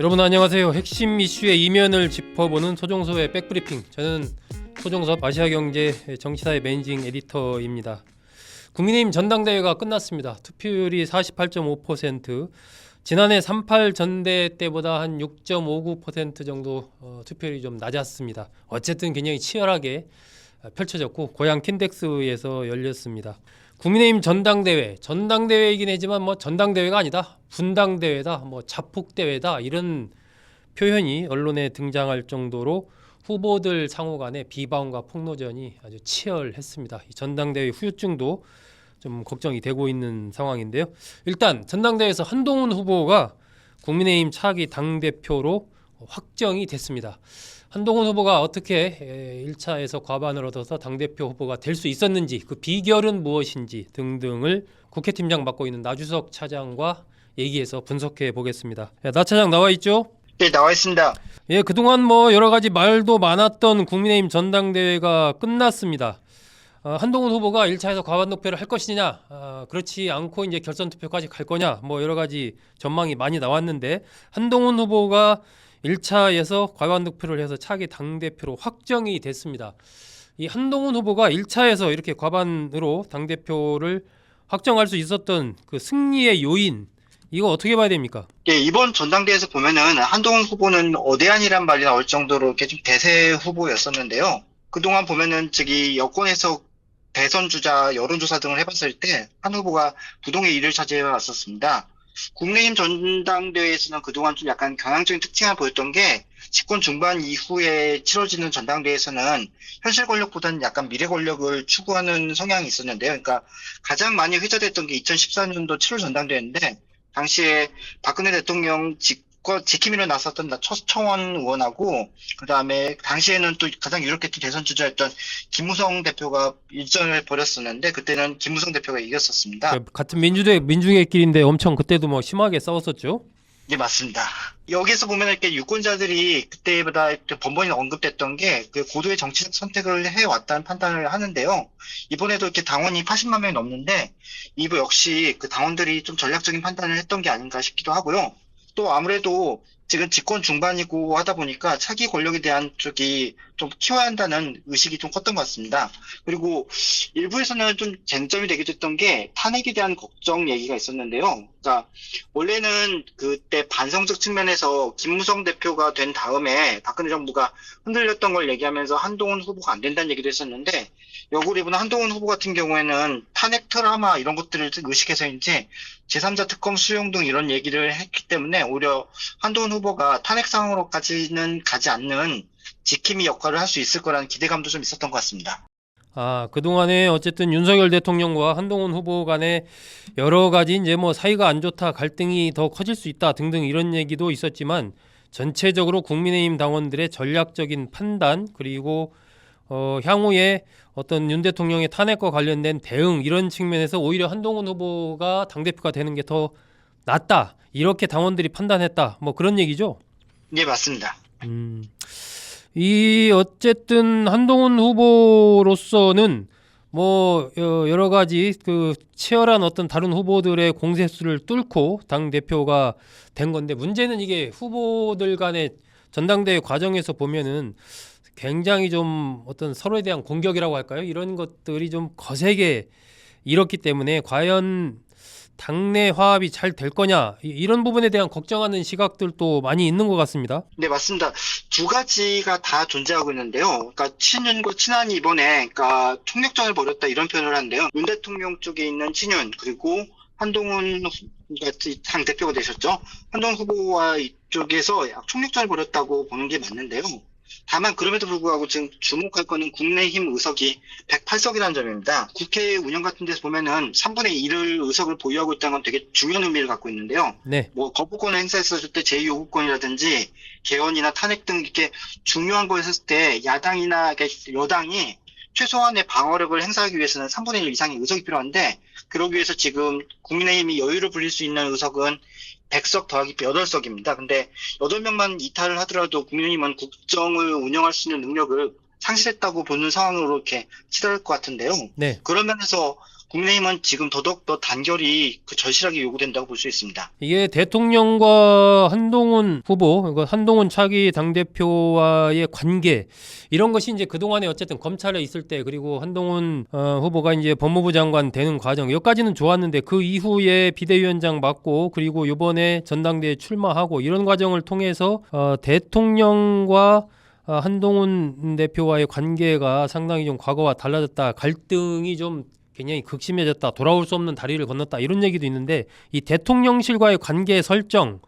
여러분 안녕하세요. 핵심 이슈의 이면을 짚어보는 소종섭의 백브리핑. 저는 소종섭 아시아경제 정치사의 매니징 에디터입니다. 국민의힘 전당대회가 끝났습니다. 투표율이 48.5%. 지난해 38 전대 때보다 한 6.59% 정도 어, 투표율이 좀 낮았습니다. 어쨌든 굉장히 치열하게 어, 펼쳐졌고 고향 킨덱스에서 열렸습니다. 국민의힘 전당대회, 전당대회이긴 하지만 뭐 전당대회가 아니다, 분당대회다, 뭐 자폭대회다 이런 표현이 언론에 등장할 정도로 후보들 상호 간의 비방과 폭로전이 아주 치열했습니다. 이 전당대회 후유증도 좀 걱정이 되고 있는 상황인데요. 일단 전당대회에서 한동훈 후보가 국민의힘 차기 당 대표로 확정이 됐습니다. 한동훈 후보가 어떻게 1차에서 과반을 얻어서 당대표 후보가 될 수 있었는지 그 비결은 무엇인지 등등을 국회 팀장 맡고 있는 나주석 차장과 얘기해서 분석해 보겠습니다. 야, 나 차장 나와 있죠? 네, 나와 있습니다. 예, 그동안 뭐 여러 가지 말도 많았던 국민의힘 전당대회가 끝났습니다. 어, 한동훈 후보가 1차에서 과반 득표를 할 것이냐, 아, 그렇지 않고 이제 결선 투표까지 갈 거냐, 뭐 여러 가지 전망이 많이 나왔는데 한동훈 후보가 1차에서 과반 득표를 해서 차기 당 대표로 확정이 됐습니다. 이 한동훈 후보가 1차에서 이렇게 과반으로 당 대표를 확정할 수 있었던 그 승리의 요인 이거 어떻게 봐야 됩니까? 예, 이번 전당대회에서 보면은 한동훈 후보는 어대안이란 말이 나올 정도로 이렇게 좀 대세 후보였었는데요. 그동안 보면은 저기 여권에서 대선 주자 여론조사 등을 해봤을 때 한 후보가 부동의 1위를 차지해 왔었습니다. 국민의힘 전당대회에서는 그동안 좀 약간 경향적인 특징을 보였던 게 집권 중반 이후에 치러지는 전당대회에서는 현실 권력보다는 약간 미래 권력을 추구하는 성향이 있었는데요. 그러니까 가장 많이 회자됐던 게 2014년도 7월 전당대회인데 당시에 박근혜 대통령 직 권 지킴이로 나섰던 초청원 의원하고 그 다음에 당시에는 또 가장 유력했던 대선 주자였던 김무성 대표가 일전을 벌였었는데 그때는 김무성 대표가 이겼었습니다. 그 같은 민주대 민중의끼리인데 엄청 그때도 뭐 심하게 싸웠었죠. 네, 맞습니다. 여기에서 보면 이렇게 유권자들이 그때보다 번번이 언급됐던 게 그 고도의 정치적 선택을 해왔다는 판단을 하는데요. 이번에도 이렇게 당원이 80만 명이 넘는데 이거 역시 그 당원들이 좀 전략적인 판단을 했던 게 아닌가 싶기도 하고요. 또 아무래도 지금 집권 중반이고 하다 보니까 차기 권력에 대한 쪽이 좀 키워야 한다는 의식이 좀 컸던 것 같습니다. 그리고 일부에서는 좀 쟁점이 되게 됐던 게 탄핵에 대한 걱정 얘기가 있었는데요. 그러니까 원래는 그때 반성적 측면에서 김무성 대표가 된 다음에 박근혜 정부가 흔들렸던 걸 얘기하면서 한동훈 후보가 안 된다는 얘기도 했었는데 역으로 이번 한동훈 후보 같은 경우에는 탄핵 트라우마 이런 것들을 의식해서인지 제3자 특검 수용 등 이런 얘기를 했기 때문에 오히려 한동훈 후보 가 탄핵 상황으로까지는 가지 않는 지킴이 역할을 할 수 있을 거라는 기대감도 좀 있었던 것 같습니다. 아, 그동안에 어쨌든 윤석열 대통령과 한동훈 후보 간에 여러 가지 이제 뭐 사이가 안 좋다, 갈등이 더 커질 수 있다 등등 이런 얘기도 있었지만 전체적으로 국민의힘 당원들의 전략적인 판단 그리고 어, 향후에 어떤 윤 대통령의 탄핵과 관련된 대응 이런 측면에서 오히려 한동훈 후보가 당대표가 되는 게 더 낫다. 이렇게 당원들이 판단했다. 뭐 그런 얘기죠. 네, 맞습니다. 음. 이 어쨌든 한동훈 후보로서는 뭐 여- 여러 가지 그 치열한 어떤 다른 후보들의 공세수를 뚫고 당 대표가 된 건데 문제는 이게 후보들 간의 전당대회 과정에서 보면은 굉장히 좀 어떤 서로에 대한 공격이라고 할까요? 이런 것들이 좀 거세게 이렇기 때문에 과연 당내 화합이 잘 될 거냐 이- 이런 부분에 대한 걱정하는 시각들도 많이 있는 것 같습니다. 네, 맞습니다. 두 가지가 다 존재하고 있는데요. 그러니까 친윤과 친한이 이번에 그러니까 총력전을 벌였다 이런 표현을 하는데요. 윤 대통령 쪽에 있는 친윤 그리고 한동훈 후보가 당 대표가 되셨죠. 한동훈 후보와 이쪽에서 총력전을 벌였다고 보는 게 맞는데요. 다만 그럼에도 불구하고 지금 주목할 거는 국내힘 의석이 108석이라는 점입니다. 국회 운영 같은 데서 보면은 3분의 1을 의석을 보유하고 있다는 건 되게 중요한 의미를 갖고 있는데요. 네. 뭐 거부권을 행사했을 때 제2요구권이라든지 개헌이나 탄핵 등 이렇게 중요한 거 했을 때 야당이나 여당이 최소한의 방어력을 행사하기 위해서는 3분의 1 이상의 의석이 필요한데 그러기 위해서 지금 국민의힘이 여유를 부릴 수 있는 의석은 100석 더하기 8석입니다. 근데 8명만 이탈을 하더라도 국민의힘은 국정을 운영할 수 있는 능력을 상실했다고 보는 상황으로 이렇게 치달을 것 같은데요. 네. 그런 면에서 국민의힘은 지금 더더욱 더 단결이 그 절실하게 요구된다고 볼 수 있습니다. 이게 대통령과 한동훈 후보, 그러니까 한동훈 차기 당대표와의 관계, 이런 것이 이제 그동안에 어쨌든 검찰에 있을 때, 그리고 한동훈 어, 후보가 이제 법무부 장관 되는 과정, 여기까지는 좋았는데 그 이후에 비대위원장 맡고, 그리고 요번에 전당대회 출마하고, 이런 과정을 통해서 어, 대통령과 어, 한동훈 대표와의 관계가 상당히 좀 과거와 달라졌다. 갈등이 좀 굉장히 극심해졌다. 돌아올 수 없는 다리를 건넜다. 이런 얘기도 있는데 이 대통령실과의 관계 설정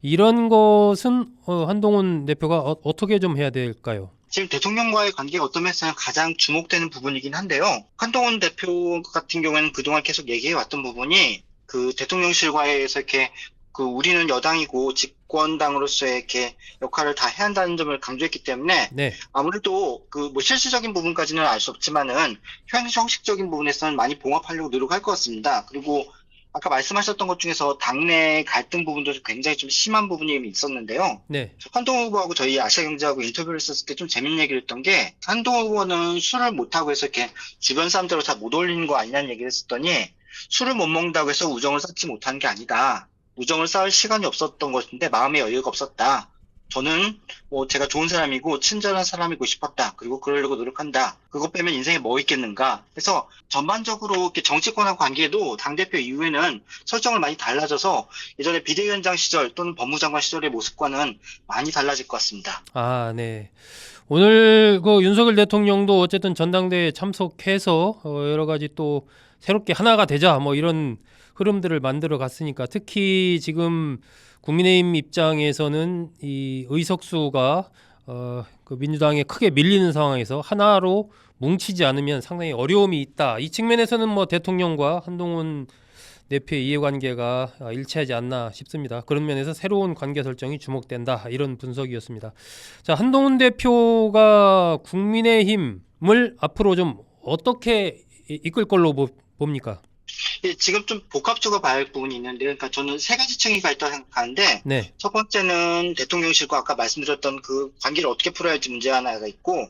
이런 것은 어, 한동훈 대표가 어, 어떻게 좀 해야 될까요? 지금 대통령과의 관계가 어떤 면에서는 가장 주목되는 부분이긴 한데요. 한동훈 대표 같은 경우에는 그동안 계속 얘기해 왔던 부분이 그 대통령실과에서 이렇게 그 우리는 여당이고 집권당으로서의 이렇게 역할을 다 해야 한다는 점을 강조했기 때문에 네, 아무래도 그 뭐 실질적인 부분까지는 알 수 없지만은 현 형식적인 부분에서는 많이 봉합하려고 노력할 것 같습니다. 그리고 아까 말씀하셨던 것 중에서 당내 갈등 부분도 굉장히 좀 심한 부분이 있었는데요. 네, 한동훈 후보하고 저희 아시아경제하고 인터뷰를 했을 때 좀 재밌는 얘기를 했던 게 한동훈 후보는 술을 못하고 해서 이렇게 주변 사람들을 다못 올리는 거 아니냐는 얘기를 했었더니 술을 못 먹는다고 해서 우정을 쌓지 못한 게 아니다. 우정을 쌓을 시간이 없었던 것인데 마음의 여유가 없었다. 저는 뭐 제가 좋은 사람이고 친절한 사람이고 싶었다. 그리고 그러려고 노력한다. 그것 빼면 인생에 뭐 있겠는가. 그래서 전반적으로 이렇게 정치권하고 관계도 당대표 이후에는 설정을 많이 달라져서 예전에 비대위원장 시절 또는 법무장관 시절의 모습과는 많이 달라질 것 같습니다. 아, 네. 오늘 그 윤석열 대통령도 어쨌든 전당대회에 참석해서 어, 여러 가지 또 새롭게 하나가 되자 뭐 이런 흐름들을 만들어 갔으니까 특히 지금 국민의힘 입장에서는 이 의석수가 어, 그 민주당에 크게 밀리는 상황에서 하나로 뭉치지 않으면 상당히 어려움이 있다. 이 측면에서는 뭐 대통령과 한동훈 대표의 이해관계가 아, 일치하지 않나 싶습니다. 그런 면에서 새로운 관계 설정이 주목된다. 이런 분석이었습니다. 자, 한동훈 대표가 국민의힘을 앞으로 좀 어떻게 이- 이끌 걸로 보- 봅니까? 예, 지금 좀 복합적으로 봐야 할 부분이 있는데, 그러니까 저는 세 가지 층위가 있다고 생각하는데, 네, 첫 번째는 대통령실과 아까 말씀드렸던 그 관계를 어떻게 풀어야 할지 문제 하나가 있고,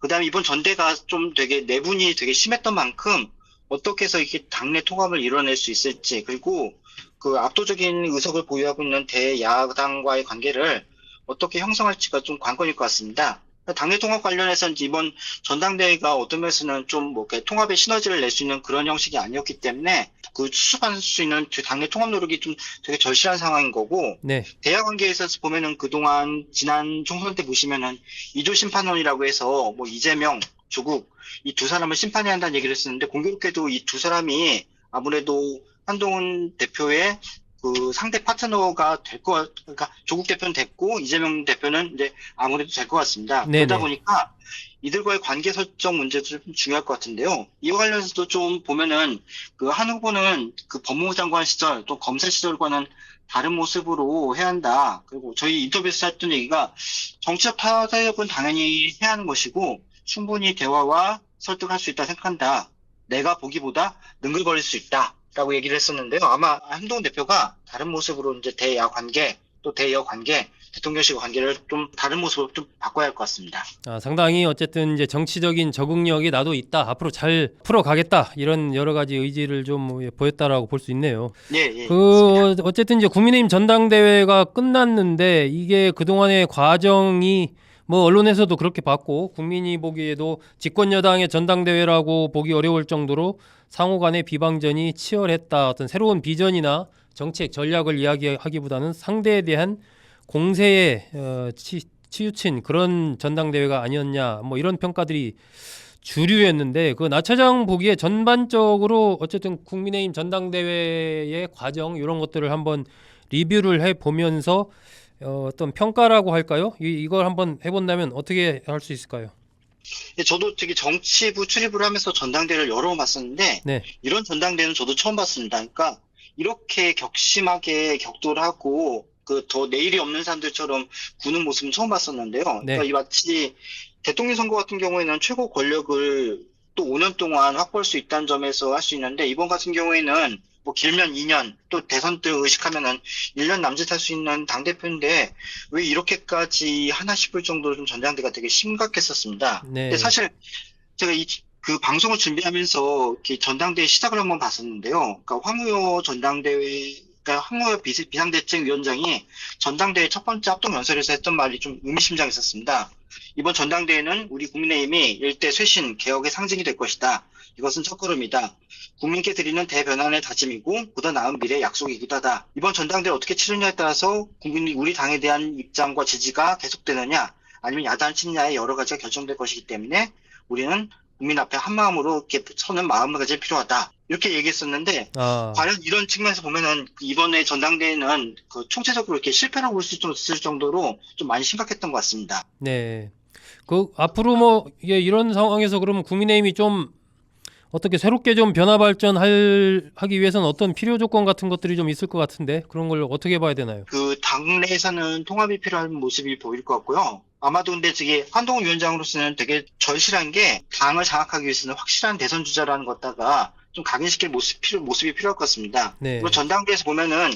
그 다음에 이번 전대가 좀 되게 내분이 되게 심했던 만큼, 어떻게 해서 이렇게 당내 통합을 이뤄낼 수 있을지, 그리고 그 압도적인 의석을 보유하고 있는 대야당과의 관계를 어떻게 형성할지가 좀 관건일 것 같습니다. 당내 통합 관련해서는 이번 전당대회가 어떤 면에서는 좀 뭐 통합의 시너지를 낼 수 있는 그런 형식이 아니었기 때문에 그 수습할 수 있는 그 당내 통합 노력이 좀 되게 절실한 상황인 거고 네, 대야 관계에 있어서 보면은 그동안 지난 총선 때 보시면은 이조 심판원이라고 해서 뭐 이재명, 조국 이 두 사람을 심판해야 한다는 얘기를 했었는데 공교롭게도 이 두 사람이 아무래도 한동훈 대표의 그 상대 파트너가 될 거, 그러니까 조국 대표는 됐고 이재명 대표는 이제 아무래도 될 것 같습니다. 네네. 그러다 보니까 이들과의 관계 설정 문제도 좀 중요할 것 같은데요. 이와 관련해서도 좀 보면은 그 한 후보는 그 법무부 장관 시절 또 검사 시절과는 다른 모습으로 해야 한다. 그리고 저희 인터뷰에서 했던 얘기가 정치적 타협은 당연히 해야 하는 것이고 충분히 대화와 설득할 수 있다 생각한다. 내가 보기보다 능글거릴 수 있다. 라고 얘기를 했었는데요. 아마 한동훈 대표가 다른 모습으로 이제 대야 관계 또 대여 관계 대통령실 관계를 좀 다른 모습으로 좀 바꿔야 할 것 같습니다. 아, 상당히 어쨌든 이제 정치적인 적응력이 나도 있다. 앞으로 잘 풀어가겠다. 이런 여러 가지 의지를 좀 예, 보였다라고 볼 수 있네요. 예, 예. 그 어쨌든 이제 국민의힘 전당대회가 끝났는데 이게 그동안의 과정이 뭐 언론에서도 그렇게 봤고 국민이 보기에도 집권 여당의 전당대회라고 보기 어려울 정도로 상호 간의 비방전이 치열했다. 어떤 새로운 비전이나 정책 전략을 이야기하기보다는 상대에 대한 공세에 어, 치, 치우친 그런 전당대회가 아니었냐. 뭐 이런 평가들이 주류였는데 그 나 차장 보기에 전반적으로 어쨌든 국민의힘 전당대회의 과정 이런 것들을 한번 리뷰를 해 보면서 어, 어떤 평가라고 할까요? 이, 이걸 한번 해본다면 어떻게 할 수 있을까요? 예, 저도 되게 정치부 출입을 하면서 전당대회를 여러 번 봤었는데 네. 이런 전당대회는 저도 처음 봤습니다. 그러니까 이렇게 격심하게 격돌을 하고 그 더 내일이 없는 사람들처럼 구는 모습은 처음 봤었는데요. 네. 그러니까 이 마치 대통령 선거 같은 경우에는 최고 권력을 또 5년 동안 확보할 수 있다는 점에서 할 수 있는데 이번 같은 경우에는 뭐 길면 2년 또 대선 때 의식하면은 1년 남짓 할 수 있는 당대표인데 왜 이렇게까지 하나 싶을 정도로 좀 전당대가 되게 심각했었습니다. 네. 근데 사실 제가 이 그 방송을 준비하면서 전당대회 시작을 한번 봤었는데요. 그러니까 황우여 전당대회, 그러니까 비상- 비상대책위원장이 전당대회 첫 번째 합동 연설에서 했던 말이 좀 의미심장했었습니다. 이번 전당대회는 우리 국민의힘이 일대 쇄신, 개혁의 상징이 될 것이다. 이것은 첫걸음이다. 국민께 드리는 대변환의 다짐이고 보다 나은 미래의 약속이기도 하다. 이번 전당대회 어떻게 치르냐에 따라서 국민이 우리 당에 대한 입장과 지지가 계속되느냐 아니면 야단 침냐의 여러 가지가 결정될 것이기 때문에 우리는 국민 앞에 한 마음으로 이렇게 서는 마음가짐이 필요하다. 이렇게 얘기했었는데 아, 과연 이런 측면에서 보면은 이번에 전당대회는 그 총체적으로 이렇게 실패라고 볼 수 있을 정도로 좀 많이 심각했던 것 같습니다. 네. 그 앞으로 뭐 예, 이런 상황에서 그러면 국민의힘이 좀 어떻게 새롭게 좀 변화 발전할 하기 위해서는 어떤 필요 조건 같은 것들이 좀 있을 것 같은데 그런 걸 어떻게 봐야 되나요? 그 당내에서는 통합이 필요한 모습이 보일 것 같고요. 아마도 근데 저기 한동훈 위원장으로서는 되게 절실한 게 당을 장악하기 위해서는 확실한 대선 주자라는 것다가 좀 각인시킬 모습, 필요, 모습이 필요할 것 같습니다. 네. 뭐 전당대에서 보면은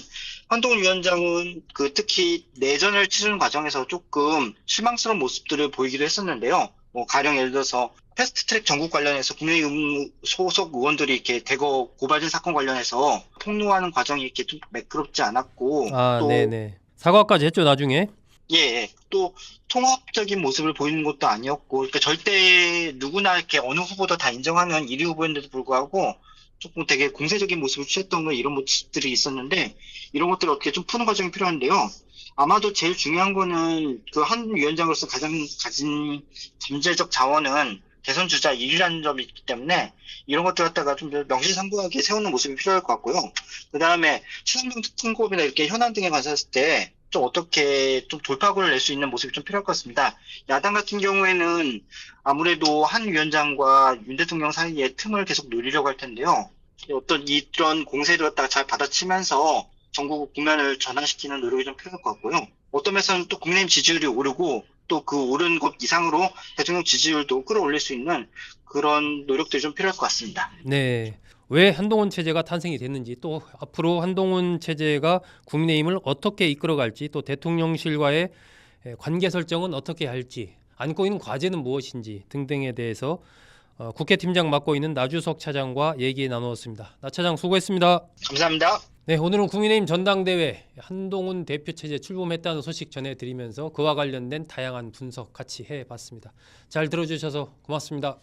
한동훈 위원장은 그 특히 내전을 치르는 과정에서 조금 실망스러운 모습들을 보이기도 했었는데요. 뭐 가령 예를 들어서 패스트트랙 전국 관련해서 국민의힘 소속 의원들이 이렇게 대거 고발진 사건 관련해서 폭로하는 과정이 이렇게 좀 매끄럽지 않았고 아, 또 네, 네. 사과까지 했죠, 나중에. 예, 예. 또 통합적인 모습을 보이는 것도 아니었고, 그러니까 절대 누구나 이렇게 어느 후보도 다 인정하는 1위 후보인데도 불구하고 조금 되게 공세적인 모습을 취했던 거 이런 모습들이 있었는데 이런 것들을 어떻게 좀 푸는 과정이 필요한데요. 아마도 제일 중요한 거는 그 한 위원장으로서 가장 가진 잠재적 자원은 대선 주자 1위라는 점이 있기 때문에 이런 것들 갖다가 좀더 명실상부하게 세우는 모습이 필요할 것 같고요. 그 다음에 최상병 특검이나 이렇게 현안 등에 관해서 때 좀 어떻게 좀 돌파구를 낼 수 있는 모습이 좀 필요할 것 같습니다. 야당 같은 경우에는 아무래도 한 위원장과 윤 대통령 사이에 틈을 계속 노리려고 할 텐데요. 어떤 이런 공세를 갖다가 잘 받아치면서 전국 국면을 전환시키는 노력이 좀 필요할 것 같고요. 어떤 면에서는 또 국민의힘 지지율이 오르고 또 그 오른 것 이상으로 대통령 지지율도 끌어올릴 수 있는 그런 노력들이 좀 필요할 것 같습니다. 네. 왜 한동훈 체제가 탄생이 됐는지 또 앞으로 한동훈 체제가 국민의힘을 어떻게 이끌어갈지 또 대통령실과의 에, 관계 설정은 어떻게 할지 안고 있는 과제는 무엇인지 등등에 대해서 어, 국회팀장 맡고 있는 나주석 차장과 얘기 나누었습니다. 나 차장 수고했습니다. 감사합니다. 네, 오늘은 국민의힘 전당대회 한동훈 대표 체제 출범했다는 소식 전해드리면서 그와 관련된 다양한 분석 같이 해봤습니다. 잘 들어주셔서 고맙습니다.